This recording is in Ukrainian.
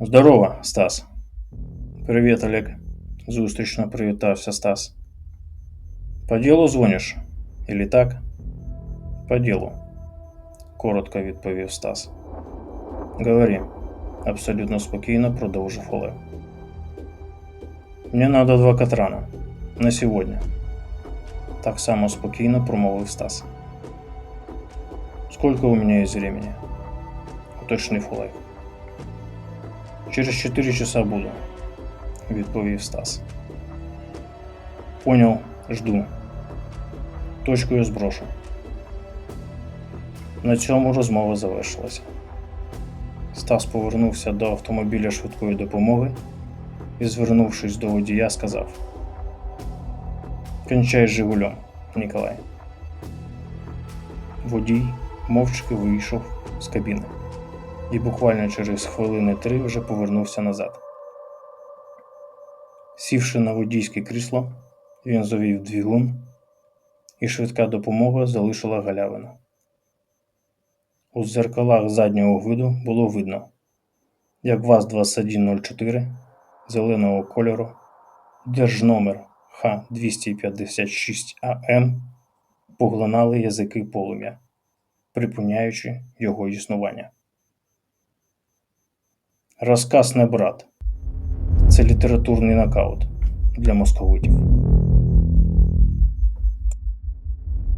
Здорово, Стас. Привіт, Олег. Зустрічно привітався Стас. По ділу дзвониш? Ілі так? По ділу, коротко відповів Стас. Говори, абсолютно спокійно продовжив Олег. Мне надо два катрана. На сьогодні. Так само спокійно промовив Стас. Сколько у меня есть времени? Уточнив Олег. Через 4 часа буду, відповів Стас. Понял, жду. Точку я зброшу. На цьому розмова завершилася. Стас повернувся до автомобіля швидкої допомоги і, звернувшись до водія, сказав: Кончай з Жигулем, Ніколай. Водій мовчки вийшов з кабіни і буквально через хвилини три вже повернувся назад. Сівши на водійське крісло, він завів двигун, і швидка допомога залишила галявину. У дзеркалах заднього виду було видно, як ВАЗ-2104 зеленого кольору, держномер Х256АМ поглинали язики полум'я, припиняючи його існування. Розказ не брат. Це літературний нокаут для московитів.